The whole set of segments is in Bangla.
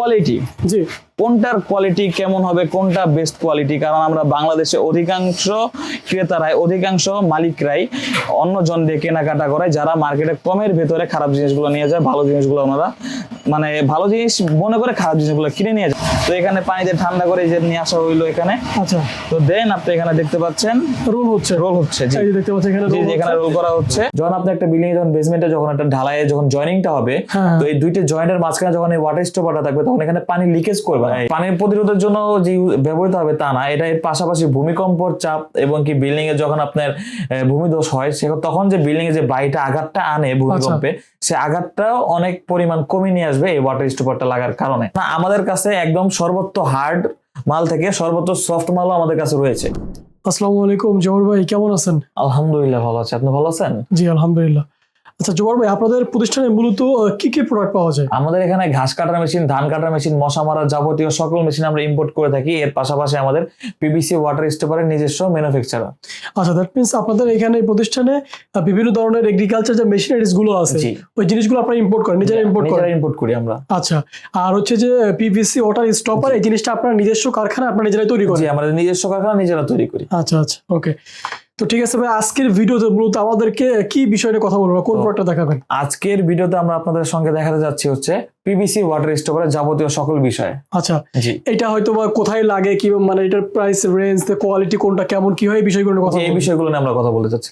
কোয়ালিটি জি। কোনটার কোয়ালিটি কেমন হবে কোনটা বেস্ট কোয়ালিটি কারণ আমরা বাংলাদেশে অধিকাংশ ক্রেতারাই অধিকাংশ মালিকরাই অন্যজন দিয়ে কেনাকাটা করে যারা মার্কেটে কমের ভেতরে খারাপ জিনিসগুলো নিয়ে যায় ভালো জিনিসগুলো ওনারা মানে ভালো জিনিস মনে করে খারাপ জিনিসগুলো কিনে নিয়ে যায় তো এখানে পানিতে ঠান্ডা করে যে নিয়ে আসা হইল এখানে। আচ্ছা। তো দেন আপনি এখানে দেখতে পাচ্ছেন রোল হচ্ছে। রোল হচ্ছে জি। দেখতে পাচ্ছেন এখানে জি এখানে রোল করা হচ্ছে। যখন আপনি একটা বিল্ডিং যখন বেসমেন্টে যখন একটা ঢালাইয়ে যখন জয়েনিংটা হবে হ্যাঁ। তো এই দুইটা জয়েন্টের মাঝখানে যখন এই ওয়াটার স্টোপারটা থাকবে তখন এখানে পানি লিকেজ করবে। না পানির প্রতিরোধের জন্য যে ব্যবহৃত হবে তা না এটা এর পাশাপাশি ভূমিকম্পর চাপ এবং কি বিল্ডিং এ যখন আপনার আহ, ভূমিধস হয় সে তখন যে বিল্ডিং এ যে বাড়িটা আঘাতটা আনে ভূমিকম্পে সে আঘাতটাও অনেক পরিমাণ কমে নিয়ে আসবে। এই ওয়াটার স্টুপারটা লাগার কারণে। না আমাদের কাছে একদম সর্বোচ্চ হার্ড মাল থেকে সর্বোচ্চ সফট মালও আমাদের কাছে রয়েছে। আসসালামু আলাইকুম জহর ভাই কেমন আছেন? আলহামদুলিল্লাহ ভালো আছি। আপনি ভালো আছেন? জি আলহামদুলিল্লাহ। আচ্ছা জবর ভাই আপনাদের প্রতিষ্ঠানে মূলত কি কি প্রোডাক্ট পাওয়া যায়? আমাদের এখানে ঘাস কাটার মেশিন ধান কাটার মেশিন মশা মারার যাবতীয় সকল মেশিন আমরা ইম্পোর্ট করে থাকি। এর পাশাপাশি আমাদের পিবিসি ওয়াটার স্টোপারের নিজস্ব ম্যানুফ্যাকচারার আচ্ছা দ্যাট মিনস আপনাদের এখানে প্রতিষ্ঠানে বিভিন্ন ধরনের এগ্রিকালচার যে মেশিনারিজগুলো আছে ওই জিনিসগুলো আপনারা ইম্পোর্ট করেন নিজেরা ইম্পোর্ট করেন? ইম্পোর্ট করি আমরা। আচ্ছা আর হচ্ছে যে পিভিসি ওয়াটার স্টপার এই জিনিসটা আপনার নিজস্ব কারখানা আপনারা নিজেরাই তৈরি করেন? আমাদের নিজস্ব কারখানা নিজেরা তৈরি করি। আচ্ছা আচ্ছা ওকে তো ঠিক আছে ভাই আজকের ভিডিওতে মূলত আমাদেরকে কি বিষয় নিয়ে কথা বলব? কোন প্রোডাক্টটা দেখাবেন? আজকের ভিডিওতে আমরা আপনাদের সঙ্গে দেখাতে যাচ্ছি হচ্ছে পিবিসি ওয়াটার স্টোরের যাবতীয় সকল বিষয়। আচ্ছা জি। এটা হয়তো বা কোথায় লাগে কি মানে এটার প্রাইস রেঞ্জ কোয়ালিটি কোনটা কেমন কি হয় এই বিষয়গুলো কথা এই। বিষয়গুলো নিয়ে আমরা কথা বলতে চাচ্ছি।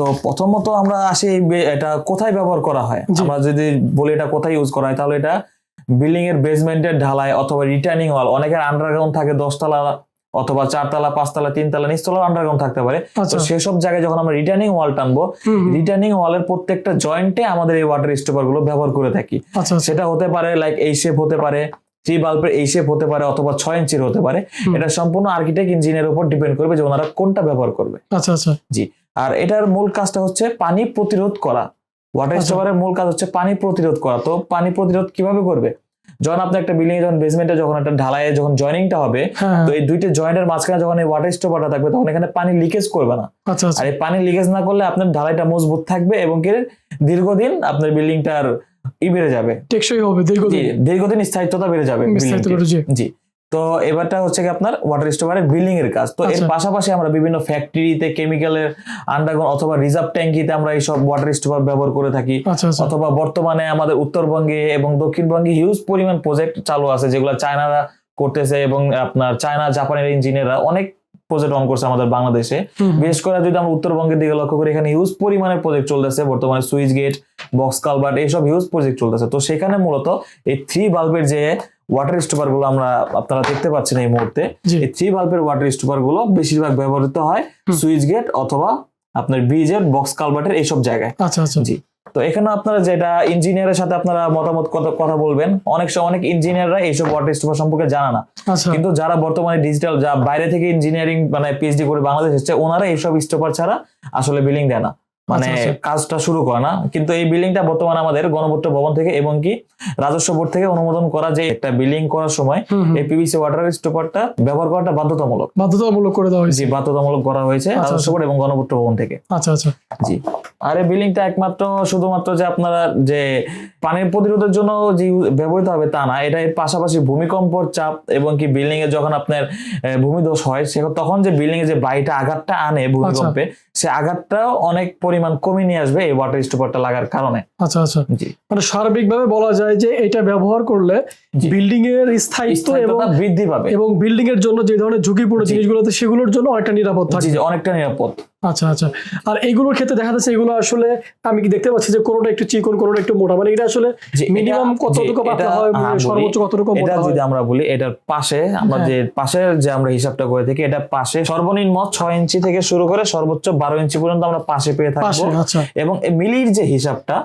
তো প্রথমত আমরা আসি এটা কোথায় ব্যবহার করা হয়? আমরা যদি বলি এটা কোথায় ইউজ করা হয় তাহলে এটা বিল্ডিং এর বেসমেন্টের ঢালাই অথবা রিটার্নিং ওয়াল অনেকের আন্ডারগ্রাউন্ড থাকে দশতলা অথবা চারতলা পাঁচতলা তিনতলা নিচতলা আন্ডারগ্রাউন্ড থাকতে পারে। তো আচ্ছা। সেসব জায়গায় যখন আমরা রিটার্নিং ওয়াল টানবো। রিটার্নিং ওয়ালের প্রত্যেকটা জয়েন্টে আমাদের এই ওয়াটার স্টোপারগুলো ব্যবহার করে থাকি। আচ্ছা আচ্ছা। সেটা হতে পারে লাইক এই শেপ হতে পারে থ্রি বাল্বের এই শেপ হতে পারে অথবা ছয় ইঞ্চির হতে পারে। এটা সম্পূর্ণ আর্কিটেক্ট ইঞ্জিনিয়ার উপর ডিপেন্ড করবে যে ওনারা কোনটা ব্যবহার করবে। আচ্ছা আচ্ছা। আর এটার মূল কাজটা হচ্ছে পানি প্রতিরোধ করা। ওয়াটার আচ্ছা। স্টোপারের মূল কাজ হচ্ছে পানি প্রতিরোধ করা। তো পানি প্রতিরোধ কীভাবে করবে? যখন আপনি একটা বিল্ডিং যখন বেসমেন্টে যখন একটা ঢালাইয়ে যখন জয়েনিংটা হবে হ্যাঁ। তো এই দুইটা জয়েন্টের মাঝখানে যখন এই ওয়াটার স্টোপারটা থাকবে তখন এখানে পানি লিকেজ করবে না। আচ্ছা আচ্ছা। আর এই পানি লিকেজ না করলে আপনার ঢালাইটা মজবুত থাকবে এবং কি দীর্ঘদিন আপনার বিল্ডিংটার ই বেড়ে যাবে। টেকসই হবে দীর্ঘদিন। দীর্ঘদিন স্থায়িত্বতা বেড়ে যাবে। জি। তো এবারটা হচ্ছে কি আপনার ওয়াটার স্টোভারের বিল্ডিং এর কাজ। তো এর আচ্ছা। পাশাপাশি আমরা বিভিন্ন ফ্যাক্টরিতে কেমিক্যালের আন্ডারগ্রাউন্ড অথবা রিজার্ভ ট্যাঙ্কিতে আমরা এইসব ওয়াটার স্টোভার ব্যবহার করে থাকি। আচ্ছা আচ্ছা। অথবা বর্তমানে আমাদের উত্তরবঙ্গে এবং দক্ষিণবঙ্গে হিউজ পরিমাণ প্রজেক্ট চালু আছে যেগুলো চায়নারা করতেছে এবং আপনার চায়না জাপানের ইঞ্জিনিয়াররা অনেক প্রজেক্ট অন করছে আমাদের বাংলাদেশে। বিশেষ করে যদি আমরা উত্তরবঙ্গের দিকে লক্ষ্য করি এখানে হিউজ পরিমাণের প্রজেক্ট চলতেছে বর্তমানে সুইচ গেট বক্স কালভার্ট এইসব হিউজ প্রজেক্ট চলতেছে। তো সেখানে মূলত এই থ্রি বাল্বের যে ওয়াটার স্টোপারগুলো আমরা আপনারা দেখতে পাচ্ছেন এই মুহূর্তে। এই থ্রি বাল্বের ওয়াটার স্টোপারগুলো বেশিরভাগ ব্যবহৃত হয় সুইচ গেট অথবা আপনার ব্রিজের বক্স কালভার্টের এইসব জায়গায়। আচ্ছা আচ্ছা। জি। তো এখানে আপনারা যেটা ইঞ্জিনিয়ারের সাথে আপনারা মতামত কথা- কথা বলবেন অনেক সময় অনেক ইঞ্জিনিয়াররা এইসব ওয়াটার স্টোপার সম্পর্কে জানা না। আচ্ছা। কিন্তু যারা বর্তমানে ডিজিটাল যা বাইরে থেকে ইঞ্জিনিয়ারিং মানে পিএইচডি করে বাংলাদেশ এসেছে ওনারা এইসব স্টোপার ছাড়া আসলে বিলিং দেয় না। মানে আচ্ছা, আচ্ছা। কাজটা শুরু করে না। কিন্তু এই বিল্ডিংটা বর্তমানে আমাদের গণপূর্ত ভবন থেকে এবং কি রাজস্ব বোর্ড থেকে অনুমোদন করা যে একটা বিল্ডিং করার সময়। এই পিভিসি ওয়াটার স্টোপারটা ব্যবহার করাটা বাধ্যতামূলক। বাধ্যতামূলক করে দেওয়া হয়েছে। জি বাধ্যতামূলক করা হয়েছে আচ্ছা, রাজস্ব বোর্ড এবং গণপূর্ত ভবন থেকে। আচ্ছা আচ্ছা। জি। আর এই বিল্ডিংটা একমাত্র শুধুমাত্র যে আপনারা যে পানির প্রতিরোধের জন্য যে ব্যবহৃত হবে তা না এটা এর পাশাপাশি ভূমিকম্পর চাপ এবং কি বিল্ডিং এ যখন আপনার ভূমিধস হয় সে তখন যে বিল্ডিং এ যে বাড়িটা আঘাতটা আনে ভূমিকম্পে সে আঘাতটাও অনেক পরিমাণ কমে নিয়ে আসবে এই ওয়াটার স্টপারটা লাগার কারণে। আচ্ছা আচ্ছা। জি। মানে সার্বিকভাবে বলা যায় যে এটা ব্যবহার করলে বিল্ডিং এর স্থায়িত্ব এবং বৃদ্ধি পাবে। এবং বিল্ডিং এর জন্য যে ধরনের ঝুঁকিপূর্ণ জি। জিনিসগুলো আছে সেগুলোর জন্য অনেকটা নিরাপদ থাকে। অনেকটা নিরাপদ। আচ্ছা আচ্ছা। আর এইগুলোর ক্ষেত্রে দেখা যাচ্ছে এগুলো আসলে আমি কি দেখতে পাচ্ছি যে কোনোটা একটু চিকন কোনোটা একটু মোটা? মানে এটা আসলে মিনিমাম কতটুকু পাতলা হয় হ্যাঁ, সর্বোচ্চ কতটুকু মোটা হয়? যদি আমরা বলি এটার পাশে আমরা হ্যাঁ। যে পাশের যে আমরা হিসাবটা করে থাকি এটা পাশে সর্বনিম্ন ছয় ইঞ্চি থেকে শুরু করে সর্বোচ্চ বারো ইঞ্চি পর্যন্ত আমরা পাশে পেয়ে থাকব। আচ্ছা। এবং এই মিলির যে হিসাবটা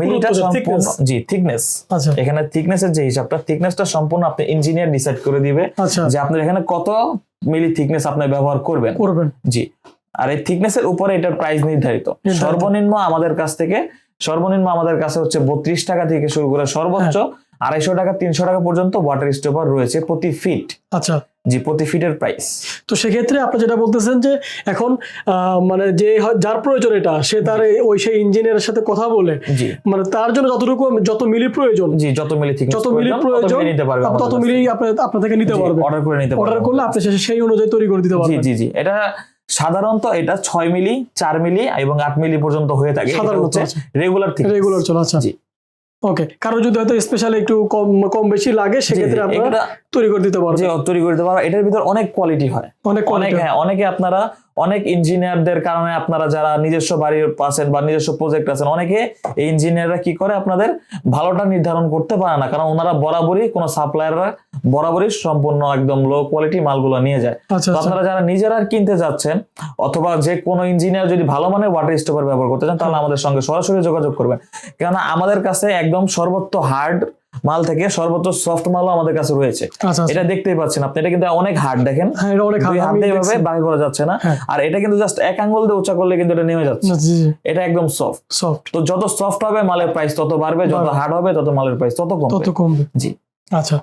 মিলিটা সম্পূর্ণ জি থিকনেস আচ্ছা। এখানে থিকনেসের যে হিসাবটা থিকনেসটা সম্পূর্ণ আপনি ইঞ্জিনিয়ার ডিসাইড করে দিবে আচ্ছা। যে আপনার এখানে কত মিলি থিকনেস আপনি ব্যবহার করবেন। করবেন। জি। আর এই থিকনেসের উপরে এটার প্রাইস নির্ধারিত। সর্বনিম্ন আমাদের কাছ থেকে সর্বনিম্ন আমাদের কাছে হচ্ছে বত্রিশ টাকা থেকে শুরু করে সর্বোচ্চ হ্যাঁ। আড়াইশো টাকা তিনশো টাকা পর্যন্ত ওয়াটার স্টোপার রয়েছে প্রতি ফিট আচ্ছা। জি প্রতি ফিটের প্রাইস তো সেক্ষেত্রে আপনি যেটা বলতেছেন যে এখন মানে যে যার প্রয়োজন এটা সে তার ওই সেই ইঞ্জিনিয়ারের সাথে কথা বলে মানে তার জন্য যতটুকু যত মিলি প্রয়োজন জি যত মিলি থেকে যত মিলি প্রয়োজন নিতে পারবে তত মিলি আপনি আপনার থেকে নিতে পারবেন অর্ডার করে নিতে অর্ডার করলে আপনি সেই অনুযায়ী তৈরি করে দিতে জি পারবেন। জি জি। এটা সাধারণত এটা ছয় মিলি চার মিলি এবং আট মিলি পর্যন্ত হয়ে থাকে। সাধারণত রেগুলার থেকে রেগুলার চলে আচ্ছা। ওকে কারও যদি হয়তো স্পেশাল একটু কম কম বেশি লাগে সেক্ষেত্রে আপনারা তৈরি করে দিতে যে পারবেন তৈরি করে দিতে পারবেন। এটার ভিতর অনেক কোয়ালিটি হয়। অনেক অনেক হ্যাঁ অনেকে আপনারা অনেক ইঞ্জিনিয়ারদের কারণে আপনারা যারা নিজস্ব বাড়ির আছেন বা নিজস্ব প্রজেক্ট আছেন অনেকে এই ইঞ্জিনিয়াররা কি করে? আপনাদের ভালোটা নির্ধারণ করতে পারে না। কারণ ওনারা বরাবরই কোনো সাপ্লায়াররা বরাবরই সম্পূর্ণ একদম লো কোয়ালিটি মালগুলো নিয়ে যায়। আচ্ছা তো আচ্ছা আপনারা যারা নিজেরা কিনতে যাচ্ছেন অথবা যে কোনো ইঞ্জিনিয়ার যদি ভালো মানের ওয়াটার স্টোভার ব্যবহার করতে চান তাহলে আমাদের সঙ্গে সরাসরি যোগাযোগ করবেন। কেননা আমাদের কাছে একদম সর্বোচ্চ হার্ড মাল থেকে সর্বোচ্চ সফট মালও আমাদের কাছে রয়েছে। আচ্ছা আচ্ছা। এটা দেখতেই পাচ্ছেন আপনি এটা কিন্তু অনেক হার্ড দেখেন। হ্যাঁ দুই হাত। এভাবে বাকি করা যাচ্ছে না। হ্যাঁ। আর এটা কিন্তু জাস্ট এক আঙ্গুল দিয়ে উঁচা করলে কিন্তু এটা নেমে যাচ্ছে। এটা একদম সফট সফট তো যত সফট হবে মালের প্রাইস তত বাড়বে যত হার্ড হবে তত মালের প্রাইস তত কমবে। তত কমবে। জি। আচ্ছা।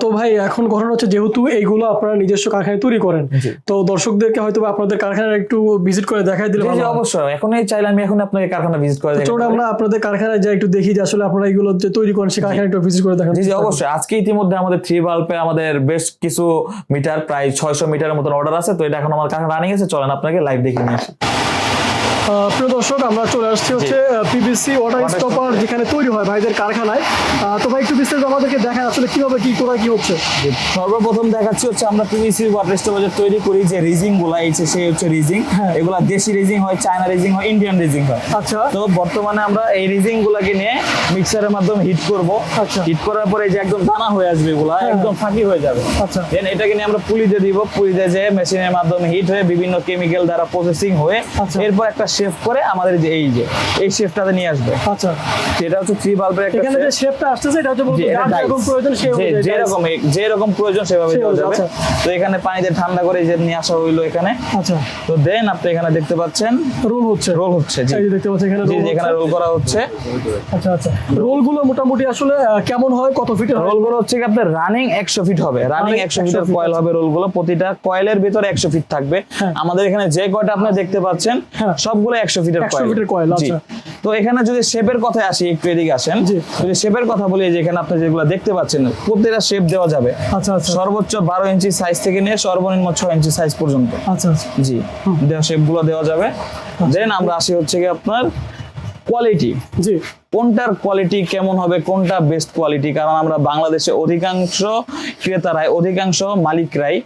তো ভাই এখন ঘটনা হচ্ছে যেহেতু এইগুলো আপনারা নিজস্ব কারখানায় তৈরি করেন তো দর্শকদেরকে হয়তো আপনাদের কারখানায় একটু ভিজিট করে দেখাই দিলে ভালো। অবশ্যই। এখনই চাইলে আমি এখন আপনাকে কারখানা ভিজিট করে তো দেখাতে চলুন আমরা আপনাদের কারখানায় যাই একটু দেখি যে আসলে আপনারা এগুলো যে তৈরি করেন সে কারখানায় একটু ভিজিট করে দেখান জি অবশ্যই। আজকে ইতিমধ্যে আমাদের থ্রি বাল্বে আমাদের বেশ কিছু মিটার প্রায় ছয়শো মিটারের মতন অর্ডার আছে তো এটা এখন আমার কারখানা রানিং আছে। চলেন আপনাকে লাইভ দেখে নিয়ে আসি। প্রিয় দর্শক আমরা চলে আসছি হচ্ছে পিবিসি ওয়াটার স্টপার যেখানে তৈরি হয় ভাইদের কারখানায়। তো ভাই একটু বিস্তারিত আমাদেরকে দেখায় আসলে কীভাবে কি কোথায় কি হচ্ছে। সর্বপ্রথম দেখাচ্ছি হচ্ছে আমরা পিভিসি ওয়াটার স্টোরেজ তৈরি করি যে রিজিংগুলা এই হচ্ছে রিজিং। হ্যাঁ। এগুলা দেশি রিজিং হয় চায়না রিজিং হয় ইন্ডিয়ান রিজিং হয়। আচ্ছা। তো বর্তমানে আমরা এই রিজিং গুলাকে নিয়ে মিক্সারের মাধ্যমে হিট করব। আচ্ছা। হিট করার পরে এই যে একদম দানা হয়ে আসবে এগুলা হ্যাঁ। একদম ফাঁকি হয়ে যাবে। আচ্ছা। দেন এটাকে নিয়ে আমরা পুলিতে দিব। পুলিতে যে মেশিনের মাধ্যমে হিট হয়ে বিভিন্ন কেমিক্যাল দ্বারা প্রসেসিং হয়ে আচ্ছা। এরপর একটা শেফ করে আমাদের যে এই যে এই শেফটাতে নিয়ে আসবে। আচ্ছা। যেটা হচ্ছে থ্রি বাল্বের একটা এখানে যে। শেপটা আসতেছে এটা হচ্ছে যেরকম। প্রয়োজন অনুযায়ী যেরকম যেরকম প্রয়োজন সেভাবে দেওয়া যাবে। আচ্ছা। তো এখানে পানিতে ঠান্ডা করে যে নিয়ে আসা হইল এখানে। আচ্ছা। তো দেন আপনি এখানে দেখতে পাচ্ছেন রোল হচ্ছে। রোল হচ্ছে জি। দেখতে পাচ্ছেন এখানে রোল এখানে রোল করা হচ্ছে। আচ্ছা আচ্ছা। রোলগুলো মোটামুটি আসলে কেমন হয়? কত ফিটের হয়? রোলগুলো হচ্ছে কি আপনার রানিং একশো ফিট হবে। রানিং একশো 100 ফিটের কয়েল আচ্ছা। হবে রোলগুলো প্রতিটা কয়েলের ভিতরে একশো ফিট থাকবে। হ্যাঁ। আমাদের এখানে যে কয়টা আপনি দেখতে পাচ্ছেন হ্যাঁ। সবগুলো একশো ফিটের 100 কয়েল ফিটের কয়েল আচ্ছা। তো এখানে যদি শেপের কথায় আসি একটু এদিকে আসেন। যদি শেপের কথা বলি যে এখানে আপনি যেগুলো দেখতে পাচ্ছেন প্রত্যেকটা শেপ দেওয়া যাবে। আচ্ছা আচ্ছা। সর্বোচ্চ বারো ইঞ্চি সাইজ থেকে নিয়ে সর্বনিম্ন ছয় ইঞ্চি সাইজ পর্যন্ত। আচ্ছা আচ্ছা। জি। দেওয়া শেপগুলো দেওয়া যাবে। দেন আমরা আসি হচ্ছে কি আপনার কোয়ালিটি জি। কোনটার কোয়ালিটি কেমন হবে কোনটা বেস্ট কোয়ালিটি কারণ আমরা বাংলাদেশে অধিকাংশ ক্রেতারাই অধিকাংশ মালিকরাই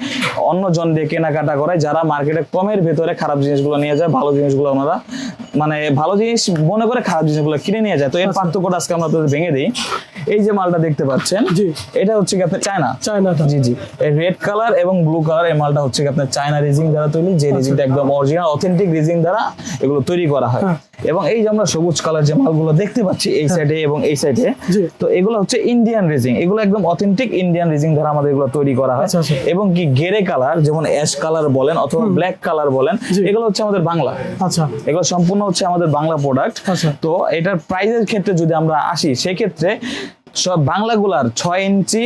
অন্য জন দিয়ে কেনাকাটা করে যারা মার্কেটে কমের ভেতরে খারাপ জিনিসগুলো নিয়ে যায় ভালো জিনিসগুলো ওনারা মানে ভালো জিনিস মনে করে খারাপ জিনিসগুলো কিনে নিয়ে যায়। তো এর পার্থক্যটা আজকে আমরা আপনাদের ভেঙে দিই। এই যে মালটা দেখতে পাচ্ছেন জি। এটা হচ্ছে কি আপনার চায়না চায়না জি জি। এই রেড কালার এবং ব্লু কালার এই মালটা হচ্ছে কি আপনার চায়না রিজিং দ্বারা তৈরি যে রিজিংটা একদম অরিজিনাল অথেন্টিক রিজিং দ্বারা এগুলো তৈরি করা হয়। হ্যাঁ। এবং এই যে আমরা সবুজ কালার যে মালগুলো দেখতে পাচ্ছি এই সাইডে এবং এই সাইডে তো এগুলো হচ্ছে ইন্ডিয়ান রেজিং। এগুলো একদম অথেন্টিক ইন্ডিয়ান রেজিং দ্বারা আমাদের এগুলো তৈরি করা হয়। আচ্ছা, আচ্ছা। এবং কি গেরে কালার যেমন অ্যাশ কালার বলেন অথবা ব্ল্যাক কালার বলেন এগুলো হচ্ছে আমাদের বাংলা। আচ্ছা। এগুলো সম্পূর্ণ হচ্ছে আমাদের বাংলা প্রোডাক্ট আচ্ছা। তো এটার প্রাইসের ক্ষেত্রে যদি আমরা আসি সেক্ষেত্রে সব বাংলাগুলার ছয় ইঞ্চি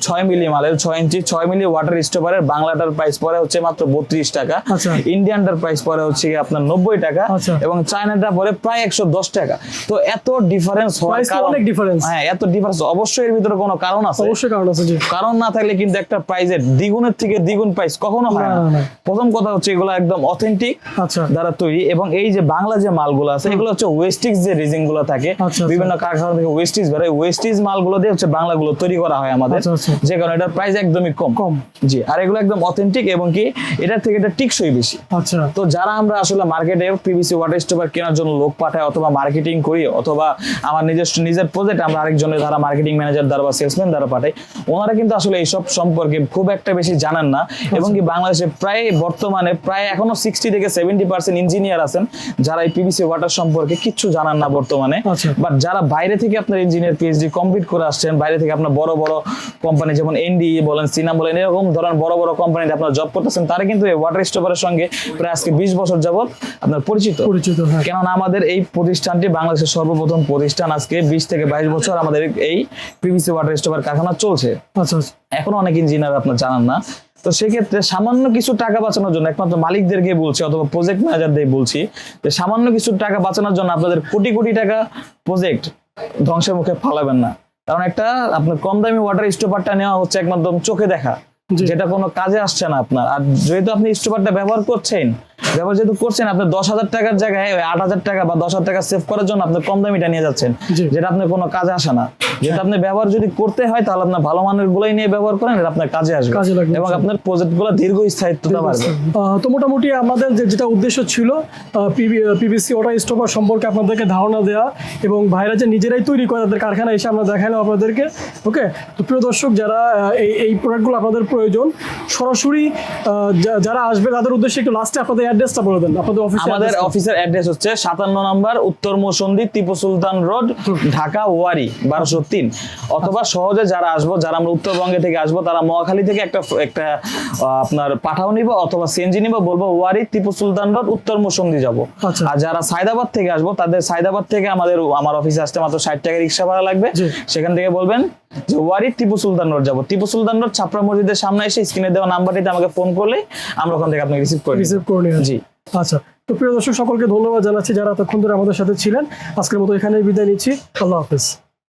ছয় মিলি মালের ছয় ইঞ্চি ছয় মিলি ওয়াটার স্টোভারের বাংলাটার প্রাইস পড়ে হচ্ছে মাত্র বত্রিশ টাকা। আচ্ছা। ইন্ডিয়ানটার প্রাইস পড়ে হচ্ছে আপনার নব্বই টাকা আচ্ছা। এবং চায়নাটা পড়ে প্রায় একশো দশ টাকা। তো এত ডিফারেন্স হওয়ার কারণ হ্যাঁ এত ডিফারেন্স অবশ্যই এর ভিতরে কোনো কারণ আছে। অবশ্যই কারণ আছে কারণ না থাকলে কিন্তু একটা প্রাইজের দ্বিগুণের থেকে দ্বিগুণ প্রাইস কখনো হয় না। প্রথম কথা হচ্ছে এগুলো একদম অথেন্টিক আচ্ছা। দ্বারা তৈরি এবং এই যে বাংলা যে মালগুলো আছে এগুলো হচ্ছে ওয়েস্টিজ যে রিজিংগুলো থাকে আচ্ছা। বিভিন্ন কারখানা থেকে ওয়েস্টিজ বেরোয় ওয়েস্টিজ মালগুলো দিয়ে হচ্ছে বাংলাগুলো তৈরি করা হয় আমাদের। আচ্ছা, আচ্ছা। যে কারণে এটার প্রাইস একদমই কম। কম। জি আর এগুলো একদম অথেন্টিক এবং কি এটার থেকে এটা টিকসই বেশি। আচ্ছা। তো যারা আমরা আসলে মার্কেটে পিভিসি ওয়াটার স্টোভার কেনার জন্য লোক পাঠাই অথবা মার্কেটিং করি অথবা আমার নিজস্ব নিজের প্রজেক্ট আমরা আরেকজনের দ্বারা মার্কেটিং ম্যানেজার দ্বারা বা সেলসম্যান দ্বারা পাঠাই ওনারা কিন্তু আসলে এইসব সম্পর্কে খুব একটা বেশি জানেন না। এবং কি বাংলাদেশে প্রায় বর্তমানে প্রায় এখনও সিক্সটি থেকে সেভেন্টি পার্সেন্ট ইঞ্জিনিয়ার আছেন যারা এই পিভিসি ওয়াটার সম্পর্কে কিচ্ছু জানান না বর্তমানে। আচ্ছা। বাট যারা বাইরে থেকে আপনার ইঞ্জিনিয়ার পিএইচডি কমপ্লিট করে আসছেন বাইরে থেকে আপনার বড় বড় কোম্পানি যেমন এনডি বলেন সিনাম বলেন এরকম ধরেন বড় বড় কোম্পানিতে আপনার জব করতেছেন তারা কিন্তু এই ওয়াটার স্টোভারের সঙ্গে প্রায় আজকে বিশ বছর যাবত আপনার পরিচিত। পরিচিত হ্যাঁ। কেননা আমাদের এই প্রতিষ্ঠানটি বাংলাদেশের সর্বপ্রথম প্রতিষ্ঠান আজকে বিশ থেকে বাইশ বছর আমাদের এই পিভিসি ওয়াটার স্টোভার কারখানা চলছে। আচ্ছা আচ্ছা। এখনও অনেক ইঞ্জিনিয়ার আপনার জানান না। তো সেক্ষেত্রে সামান্য কিছু টাকা বাঁচানোর জন্য একমাত্র মালিকদেরকে বলছি অথবা প্রজেক্ট ম্যানেজারদের বলছি যে সামান্য কিছু টাকা বাঁচানোর জন্য আপনাদের কোটি কোটি টাকা প্রজেক্ট ধ্বংসের মুখে ফালাবেন না। কারণ একটা আপনার কম দামি ওয়াটার স্টোপারটা নেওয়া হচ্ছে একমাত্র চোখে দেখা যেটা কোনো কাজে আসছে না আপনার। আর যেহেতু আপনি স্টোপারটা ব্যবহার করছেন ব্যবহার যেহেতু করছেন আপনি দশ হাজার টাকার জায়গায় ওই আট হাজার টাকা বা দশ হাজার টাকা সেভ করার জন্য আপনি কম দামিটা নিয়ে যাচ্ছেন যেটা আপনার কোনো কাজে আসে না। যেটা আপনি ব্যবহার যদি করতে হয় তাহলে আপনার ভালো মানের গুলোই নিয়ে ব্যবহার করেন এটা আপনার কাজে আসবে। এবং আপনার প্রজেক্টগুলো দীর্ঘ স্থায়িত্বতা। বাড়বে তো মোটামুটি আমাদের যে যেটা উদ্দেশ্য ছিল পিভিসি ওয়াটার স্টোপার সম্পর্কে আপনাদেরকে ধারণা দেওয়া এবং ভাইরা যে নিজেরাই তৈরি করে তাদের কারখানা এসে আমরা দেখালাম আপনাদেরকে ওকে তো প্রিয় দর্শক যারা এই এই প্রোডাক্টগুলো আপনাদের প্রয়োজন সরাসরি যারা আসবে তাদের উদ্দেশ্যে একটু লাস্টে আপনাদের অ্যাড্রেসটা বলে দেন আপনাদের অফিসে আমাদের অফিসের অ্যাড্রেস হচ্ছে সাতান্ন নম্বর উত্তর টিপু সুলতান রোড ঢাকা ওয়ারি বারোশো তিন। অথবা সহজে যারা আসব যারা আমরা উত্তরবঙ্গে থেকে আসব তারা মহাখালী থেকে একটা একটা আপনার পাঠাও নিব অথবা সিএনজি নিব বলব ওয়ারি টিপু সুলতান রোড উত্তর মৌসন্দি যাব। আচ্ছা। আর যারা সাইদাবাদ থেকে আসব তাদের সাইদাবাদ থেকে আমাদের আমার অফিসে আসতে মাত্র ষাট টাকা রিক্সা ভাড়া লাগবে। সেখান থেকে বলবেন যে ওয়ারি টিপু সুলতান রোড যাব। টিপু সুলতান রোড ছাপড়া মসজিদের সামনে এসে স্ক্রিনে দেওয়া নাম্বারটিতে আমাকে ফোন করলে আমরা ওখান থেকে আপনাকে রিসিভ করি রিসিভ করে জি। আচ্ছা তো প্রিয় দর্শক সকলকে ধন্যবাদ জানাচ্ছি যারা এতক্ষণ ধরে আমাদের সাথে ছিলেন। আজকের মতো এখানে বিদায় নিচ্ছি। আল্লাহ হাফেজ।